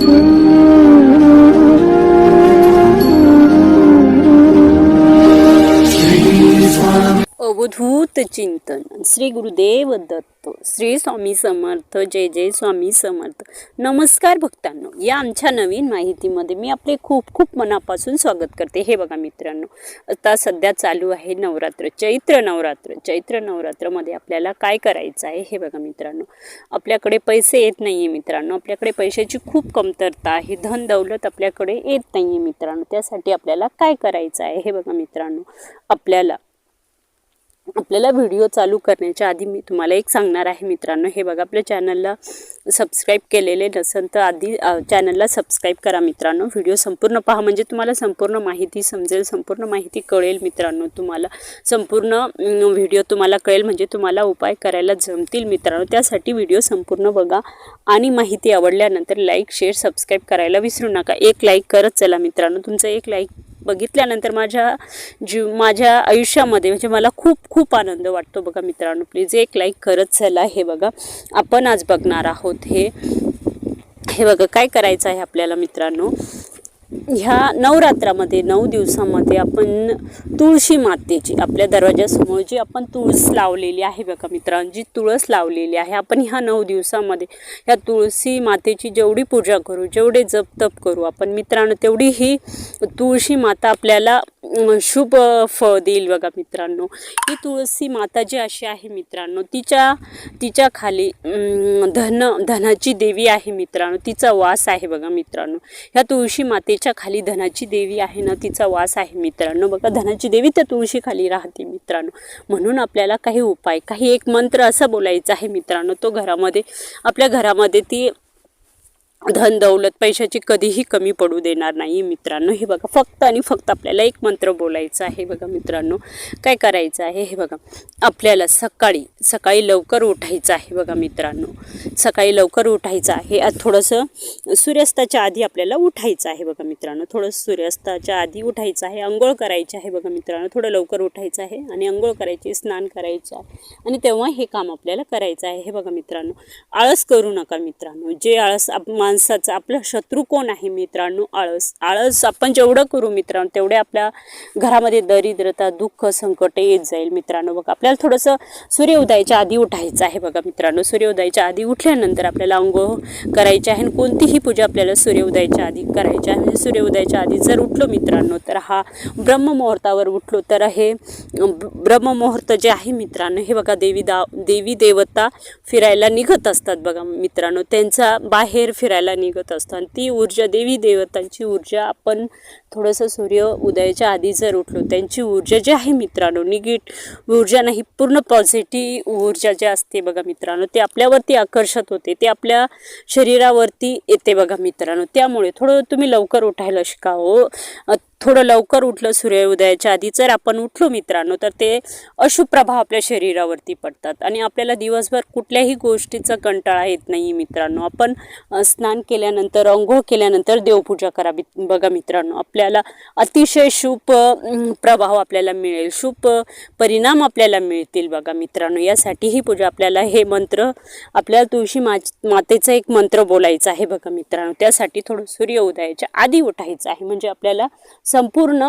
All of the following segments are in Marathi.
Mm-hmm. चिंतन. श्री गुरुदेव दत्त श्री स्वामी समर्थ जय जय स्वामी समर्थ. नमस्कार भक्तांनो या आमच्या नवीन माहितीमध्ये मी आपले खूप खूप मनापासून स्वागत करते. हे बघा मित्रांनो आता सध्या चालू आहे नवरात्र चैत्र नवरात्र. चैत्र नवरात्रमध्ये आपल्याला काय करायचं आहे हे बघा मित्रांनो. आपल्याकडे पैसे येत नाही आहे मित्रांनो. आपल्याकडे पैशाची खूप कमतरता आहे. धन दौलत आपल्याकडे येत नाही आहे मित्रांनो. त्यासाठी आपल्याला काय करायचं आहे हे बघा मित्रांनो. आपल्याला आपल्याला व्हिडिओ चालू करण्याच्या आधी मी तुम्हाला एक सांगणार आहे मित्रांनो. हे बघा आपल्या चॅनलला सबस्क्राईब केलेले नसेल तर आधी चॅनलला सबस्क्राईब करा मित्रांनो. व्हिडिओ संपूर्ण पहा म्हणजे तुम्हाला संपूर्ण माहिती समजेल संपूर्ण माहिती कळेल मित्रांनो तुम्हाला. संपूर्ण व्हिडिओ तुम्हाला कळेल म्हणजे तुम्हाला उपाय करायला जमतील मित्रांनो. त्यासाठी व्हिडिओ संपूर्ण बघा आणि माहिती आवडल्यानंतर लाईक शेअर सबस्क्राईब करायला विसरू नका. एक लाईक करत चला मित्रांनो. तुमचं एक लाईक बघितल्यानंतर माझ्या जीव माझ्या आयुष्यामध्ये म्हणजे मला खूप खूप आनंद वाटतो बघा मित्रांनो. प्लीज एक लाईक करत चला हे बघा. आपण आज बघणार आहोत हे. हे बघा काय करायचं आहे आपल्याला मित्रांनो? ह्या नवरात्रामध्ये नऊ दिवसामध्ये आपण तुळशी मातेची आपल्या दरवाजासमोर जी आपण तुळस लावलेली आहे बघा मित्रांनो जी तुळस लावलेली आहे आपण ह्या नऊ दिवसामध्ये ह्या तुळशी मातेची जेवढी पूजा करू जेवढे जपतप करू आपण मित्रांनो तेवढी ही तुळशी माता आपल्याला शुभ फळ देईल बघा मित्रांनो. ही तुळशी माता जी अशी आहे मित्रांनो तिच्या तिच्या खाली धन धनाची देवी आहे मित्रांनो तिचा वास आहे बघा मित्रांनो. ह्या तुळशी मातेची तुळशीच्या खाली धनाची देवी आहे ना तिचा वास आहे मित्रांनो. बघा धनाची देवी त्या तुळशीखाली राहते मित्रांनो. म्हणून आपल्याला काही उपाय काही एक मंत्र असा बोलायचा आहे मित्रांनो तो घरामध्ये आपल्या घरामध्ये ती धन दौलत पैशाची कधीही कमी पडू देणार नाही मित्रांनो. हे बघा फक्त आणि फक्त आपल्याला एक मंत्र बोलायचं आहे. बघा मित्रांनो काय करायचं आहे? हे बघा आपल्याला सकाळी सकाळी लवकर उठायचं आहे बघा मित्रांनो. सकाळी लवकर उठायचं आहे. थोडंसं सूर्यास्ताच्या आधी आपल्याला उठायचं आहे बघा मित्रांनो. थोडं सूर्यास्ताच्या आधी उठायचं आहे. आंघोळ करायची आहे बघा मित्रांनो. थोडं लवकर उठायचं आहे आणि आंघोळ करायची स्नान करायचं आहे. आणि तेव्हा हे काम आपल्याला करायचं आहे. हे बघा मित्रांनो आळस करू नका मित्रांनो. जे आळस आप माणसाचा आपला शत्रू कोण आहे मित्रांनो? आळस. आळस आपण जेवढं करू मित्रांनो तेवढे आपल्या घरामध्ये दरिद्रता दुःख संकट येत जाईल मित्रांनो. बघा आपल्याला थोडंसं सूर्योदयाच्या आधी उठायचं आहे बघा मित्रांनो. सूर्योदयाच्या आधी उठल्यानंतर आपल्याला अंघोळ करायची आहे आणि कोणतीही पूजा आपल्याला सूर्योदयाच्या आधी करायची आहे. म्हणजे सूर्योदयाच्या आधी जर उठलो मित्रांनो तर हा ब्रह्ममुहूर्तावर उठलो तर हे ब्रह्ममुहूर्त जे आहे मित्रांनो हे बघा देवी दा देवी देवता फिरायला निघत असतात बघा मित्रांनो. त्यांचा बाहेर फिरायला निघत असतो. आणि ती ऊर्जा देवी देवतांची ऊर्जा आपण थोडंसं सूर्य उदयाच्या आधी जर उठलो त्यांची ऊर्जा जी आहे मित्रांनो निगेट ऊर्जा नाही पूर्ण पॉझिटिव्ह ऊर्जा जी असते बघा मित्रांनो ते आपल्यावरती आकर्षित होते ते आपल्या शरीरावरती येते बघा मित्रांनो. त्यामुळे थोडं तुम्ही लवकर उठायला शिका हो. थोडं लवकर उठलं सूर्य उदयाच्या आधी. जर आपण उठलो मित्रांनो तर ते अशुभ प्रभाव आपल्या शरीरावरती पडतात. आणि आपल्याला दिवसभर कुठल्याही गोष्टीचा कंटाळा येत नाही मित्रांनो. आपण स्नान केल्यानंतर अंघोळ केल्यानंतर देवपूजा करावी. बघा मित्रांनो आपल्याला अतिशय शुभ प्रभाव आपल्याला मिळेल. शुभ परिणाम आपल्याला मिळतील बघा मित्रांनो. यासाठी ही पूजा आपल्याला हे मंत्र आपल्याला तुळशी मा मातेचा एक मंत्र बोलायचा आहे बघा मित्रांनो. त्यासाठी थोडं सूर्य उदयाच्या आधी उठायचं आहे. म्हणजे आपल्याला संपूर्ण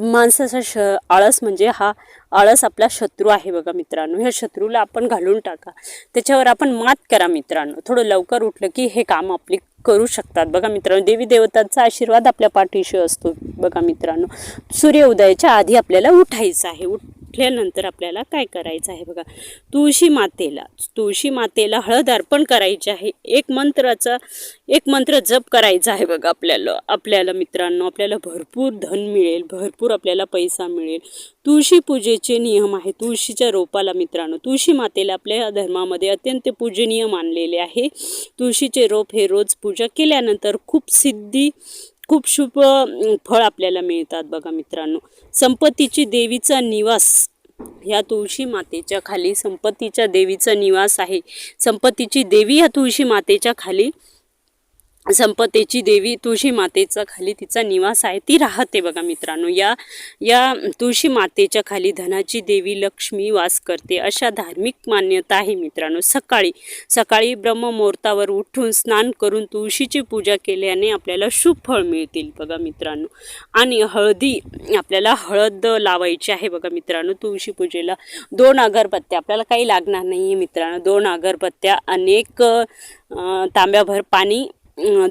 माणसाचा श आळस म्हणजे हा आळस आपला शत्रू आहे बघा मित्रांनो. ह्या शत्रूला आपण घालून टाका. त्याच्यावर आपण मात करा मित्रांनो. थोडं लवकर उठलं की हे काम आपली करू शकतात. बघा मित्रांनो देवी देवतांचा आशीर्वाद आपल्या पाठीशी असतो बघा मित्रांनो. सूर्य उदयाच्या आधी आपल्याला उठायचं आहे. उठ उठल्यानंतर आपल्याला काय करायचं आहे? बघा तुळशी मातेला तुळशी मातेला हळद अर्पण करायची आहे. एक मंत्राचा एक मंत्र जप करायचा आहे बघा आपल्याला आपल्याला मित्रांनो. आपल्याला भरपूर धन मिळेल भरपूर आपल्याला पैसा मिळेल. तुळशी पूजेचे नियम आहे तुळशीच्या रोपाला मित्रांनो. तुळशी मातेला आपल्या धर्मामध्ये अत्यंत पूजनीय मानलेले आहे. तुळशीचे रोप हे रोज पूजा केल्यानंतर खूप सिद्धी खूप शुभ फळ आपल्याला मिळतात बघा मित्रांनो. संपत्तीची देवीचा निवास. ह्या तुळशी मातेच्या खाली संपत्तीच्या देवीचा निवास आहे. संपत्तीची देवी ह्या तुळशी मातेच्या खाली संपत्तीची देवी तुळशी मातेचा खाली तिचा निवास आहे ती राहते बघा मित्रांनो. या या तुळशी मातेच्या खाली धनाची देवी लक्ष्मी वास करते अशा धार्मिक मान्यता आहे मित्रांनो. सकाळी सकाळी ब्रह्ममुहूर्तावर उठून स्नान करून तुळशीची पूजा केल्याने आपल्याला शुभ फळ मिळतील बघा मित्रांनो. आणि हळदी आपल्याला हळद लावायची आहे बघा मित्रांनो तुळशी पूजेला. दोन अगरबत्त्या आपल्याला काही लागणार नाही आहे मित्रांनो. दोन अगरबत्त्या अनेक तांब्याभर पाणी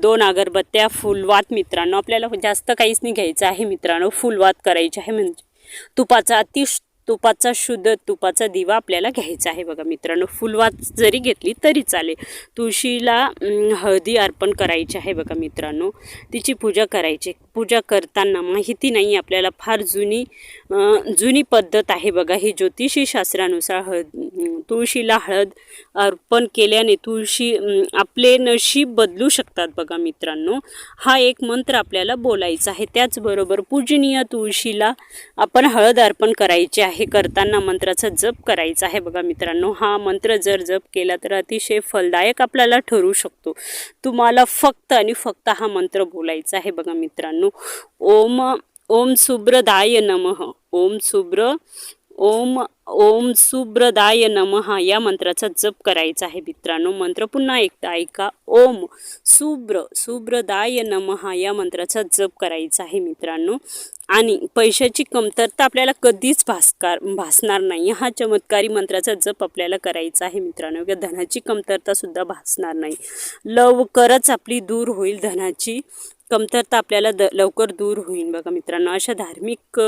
दोन अगरबत्त्या फुलवात मित्रांनो. आपल्याला जास्त काहीच नाही घ्यायचं आहे मित्रांनो. फुलवात करायची आहे म्हणजे तुपाचा अति तुपाचा शुद्ध तुपाचा दिवा आपल्याला घ्यायचा आहे बघा मित्रांनो. फुलवात जरी घेतली तरी चालेल. तुळशीला हळदी अर्पण करायची आहे बघा मित्रांनो. तिची पूजा करायची. पूजा करताना माहिती नाही आपल्याला. फार जुनी जुनी पद्धत आहे बघा ही. ज्योतिषी शास्त्रानुसार हळद तुळशीला हळद अर्पण केल्याने तुळशी आपले नशीब बदलू शकतात बघा मित्रांनो. हा एक मंत्र आपल्याला बोलायचा आहे. त्याचबरोबर पूजनीय तुळशीला आपण हळद अर्पण करायची आहे. करताना मंत्राचा जप करायचा आहे बघा मित्रांनो. हा मंत्र जर जप केला तर अतिशय फलदायक आपल्याला ठरू शकतो. तुम्हाला फक्त आणि फक्त हा मंत्र बोलायचा आहे बघा मित्रांनो. ओम ओम सुब्रदाय नमः. ओम सुब्र ओम ओम सुब्रदाय नमः या मंत्राचा जप करायचा आहे मित्रांनो. मंत्र पुन्हा एकदा ऐका. ओम सुब्र सुब्रदाय नमः या मंत्राचा जप करायचा आहे मित्रांनो. आणि पैशाची कमतरता आपल्याला कधीच भासकार भासणार नाही. हा चमत्कारी मंत्राचा जप आपल्याला करायचा आहे मित्रांनो. किंवा धनाची कमतरता सुद्धा भासणार नाही. लवकरच आपली दूर होईल धनाची. कमतरता आपल्याला द लवकर दूर होईल बघा मित्रांनो. अशा धार्मिक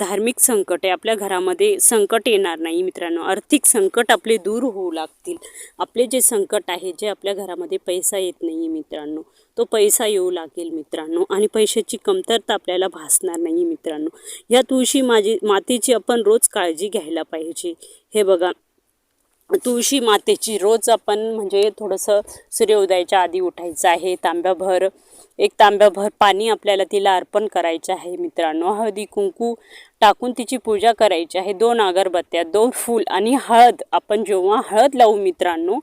धार्मिक संकट आहे आपल्या घरामध्ये संकट येणार नाही मित्रांनो. आर्थिक संकट आपले दूर होऊ लागतील. आपले जे संकट आहे जे आपल्या घरामध्ये पैसा येत नाही मित्रांनो तो पैसा येऊ लागेल मित्रांनो. आणि पैशाची कमतरता आपल्याला भासणार नाही मित्रांनो. या तुळशी माझी मातेची आपण रोज काळजी घ्यायला पाहिजे. हे बघा तुळशी मातेची रोज आपण म्हणजे थोडंसं सूर्योदयाच्या आधी उठायचं आहे तांब्याभर एक तांब्याभर पाणी आपल्याला तिला अर्पण करायचं आहे मित्रांनो. हळदी कुंकू टाकून तिची पूजा करायची आहे. दोन अगरबत्त्या दोन फूल आणि हळद. आपण जेव्हा हळद लावू मित्रांनो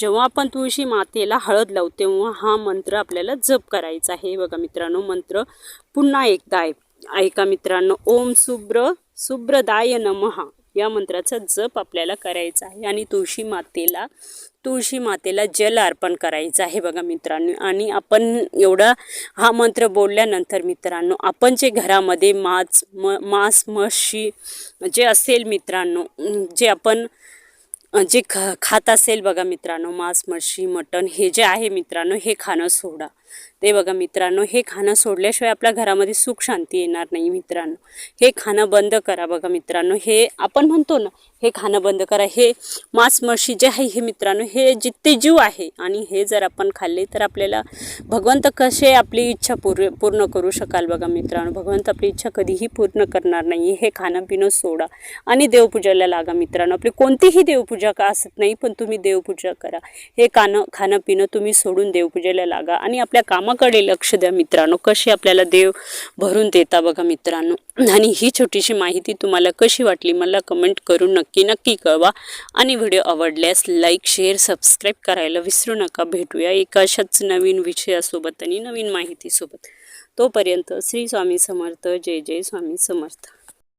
जेव्हा आपण तुळशी मातेला हळद लावू तेव्हा हा मंत्र आपल्याला जप करायचा आहे. बघा मित्रांनो मंत्र पुन्हा एकदा ऐक ऐका मित्रांनो. ओम शुभ्र शुभ्रदाय नमः. या मंत्राचा जप आपल्याला करायचा आहे आणि तुळशी मातेला तुळशी मातेला जल अर्पण करायचं आहे बघा मित्रांनो. आणि आपण एवढा हा मंत्र बोलल्यानंतर मित्रांनो आपण जे घरामध्ये माच म मांस मशी जे असेल मित्रांनो जे आपण जे ख खात असेल बघा मित्रांनो मांस मशी मटण हे जे आहे मित्रांनो हे खाणं सोडा. ते बघा मित्रांनो हे खाणं सोडल्याशिवाय आपल्या घरामध्ये सुख शांती येणार नाही मित्रांनो. हे खाणं बंद करा बघा मित्रांनो. हे आपण म्हणतो ना हे खाणं बंद करा. हे मांस मशी जे आहे हे मित्रांनो हे जित्ते जीव आहे आणि हे जर आपण खाल्ले तर आपल्याला भगवंत कसे आपली इच्छा पूर्ण पूर्ण करू शकाल बघा मित्रांनो. भगवंत आपली इच्छा कधीही पूर्ण करणार नाही. हे खाणं पिणं सोडा आणि देवपूजेला लागा मित्रांनो. आपली कोणतीही देवपूजा का असत नाही पण तुम्ही देवपूजा करा. हे खाणं खाणं पिणं तुम्ही सोडून देवपूजेला लागा आणि आपल्या कामाकडे लक्ष द्या मित्रांनो. कसे आपल्याला देव भरून देता बघा मित्रांनो. आणि ही छोटीशी माहिती तुम्हाला कशी वाटली मला कमेंट करून नक्की नक्की कळवा. आणि व्हिडिओ आवडल्यास लाईक शेअर सबस्क्राईब करायला विसरू नका. भेटूया एकाशाच नवीन विषयासोबत आणि नवीन माहितीसोबत. तोपर्यंत श्री स्वामी समर्थ. जय जय स्वामी समर्थ.